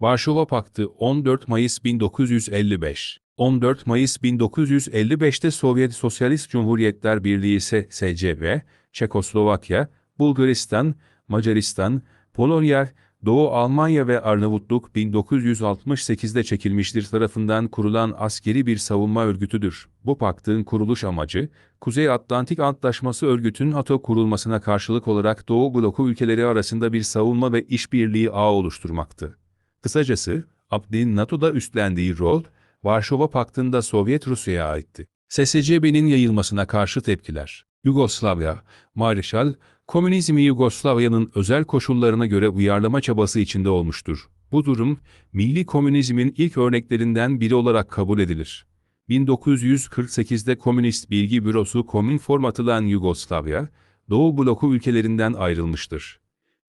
Varşova Paktı 14 Mayıs 1955 14 Mayıs 1955'te Sovyet Sosyalist Cumhuriyetler Birliği SCB, Çekoslovakya, Bulgaristan, Macaristan, Polonya, Doğu Almanya ve Arnavutluk 1968'de çekilmiştir tarafından kurulan askeri bir savunma örgütüdür. Bu paktın kuruluş amacı, Kuzey Atlantik Antlaşması örgütün NATO kurulmasına karşılık olarak Doğu bloku ülkeleri arasında bir savunma ve işbirliği ağı oluşturmaktı. Kısacası, Abdin NATO'da üstlendiği rol, Varşova Paktı'nda Sovyet Rusya'ya aitti. SSCB'nin yayılmasına karşı tepkiler. Yugoslavya, Marshall, komünizmi Yugoslavya'nın özel koşullarına göre uyarlama çabası içinde olmuştur. Bu durum, milli komünizmin ilk örneklerinden biri olarak kabul edilir. 1948'de Komünist Bilgi Bürosu Komünform atılan Yugoslavya, Doğu bloku ülkelerinden ayrılmıştır.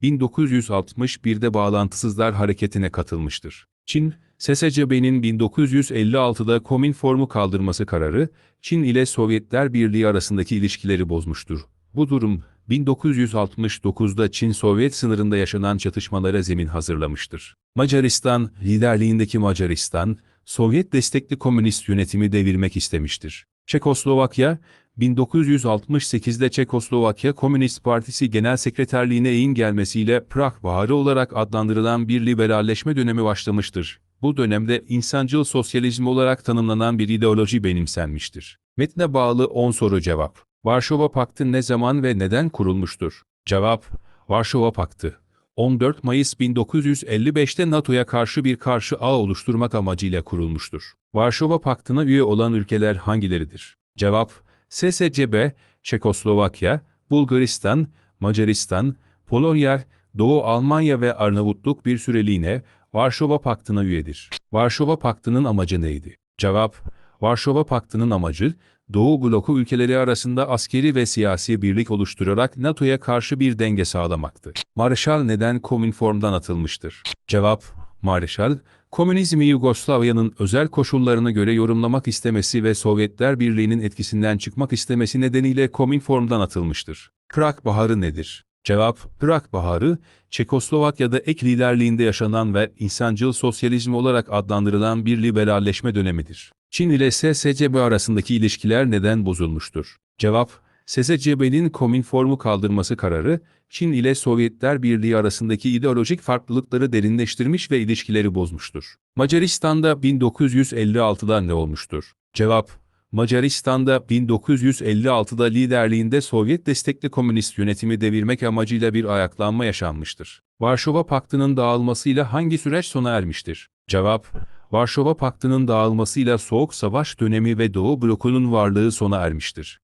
1961'de Bağlantısızlar Hareketi'ne katılmıştır. Çin, SSCB'nin 1956'da Komünform'u kaldırması kararı, Çin ile Sovyetler Birliği arasındaki ilişkileri bozmuştur. Bu durum, 1969'da Çin-Sovyet sınırında yaşanan çatışmalara zemin hazırlamıştır. Macaristan, liderliğindeki Macaristan, Sovyet destekli komünist yönetimi devirmek istemiştir. Çekoslovakya, 1968'de Çekoslovakya Komünist Partisi Genel Sekreterliğine eğin gelmesiyle Prag Baharı olarak adlandırılan bir liberalleşme dönemi başlamıştır. Bu dönemde insancıl sosyalizm olarak tanımlanan bir ideoloji benimsenmiştir. Metne bağlı 10 soru cevap. Varşova Paktı ne zaman ve neden kurulmuştur? Cevap, Varşova Paktı. 14 Mayıs 1955'te NATO'ya karşı bir karşı ağ oluşturmak amacıyla kurulmuştur. Varşova Paktı'na üye olan ülkeler hangileridir? Cevap, SSCB, Çekoslovakya, Bulgaristan, Macaristan, Polonya, Doğu Almanya ve Arnavutluk bir süreliğine Varşova Paktı'na üyedir. Varşova Paktı'nın amacı neydi? Cevap, Varşova Paktı'nın amacı, Doğu bloku ülkeleri arasında askeri ve siyasi birlik oluşturarak NATO'ya karşı bir denge sağlamaktı. Marshall neden Komünform'dan atılmıştır? Cevap, Marshall, komünizmi Yugoslavya'nın özel koşullarına göre yorumlamak istemesi ve Sovyetler Birliği'nin etkisinden çıkmak istemesi nedeniyle Komünform'dan atılmıştır. Prag Baharı nedir? Cevap, Prag Baharı, Çekoslovakya'da ek liderliğinde yaşanan ve insancıl sosyalizm olarak adlandırılan bir liberalleşme dönemidir. Çin ile SSCB arasındaki ilişkiler neden bozulmuştur? Cevap, SSCB'nin Komünform'u kaldırması kararı, Çin ile Sovyetler Birliği arasındaki ideolojik farklılıkları derinleştirmiş ve ilişkileri bozmuştur. Macaristan'da 1956'da ne olmuştur? Cevap, Macaristan'da 1956'da liderliğinde Sovyet destekli komünist yönetimi devirmek amacıyla bir ayaklanma yaşanmıştır. Varşova Paktı'nın dağılmasıyla hangi süreç sona ermiştir? Cevap, Varşova Paktı'nın dağılmasıyla Soğuk Savaş dönemi ve Doğu blokunun varlığı sona ermiştir.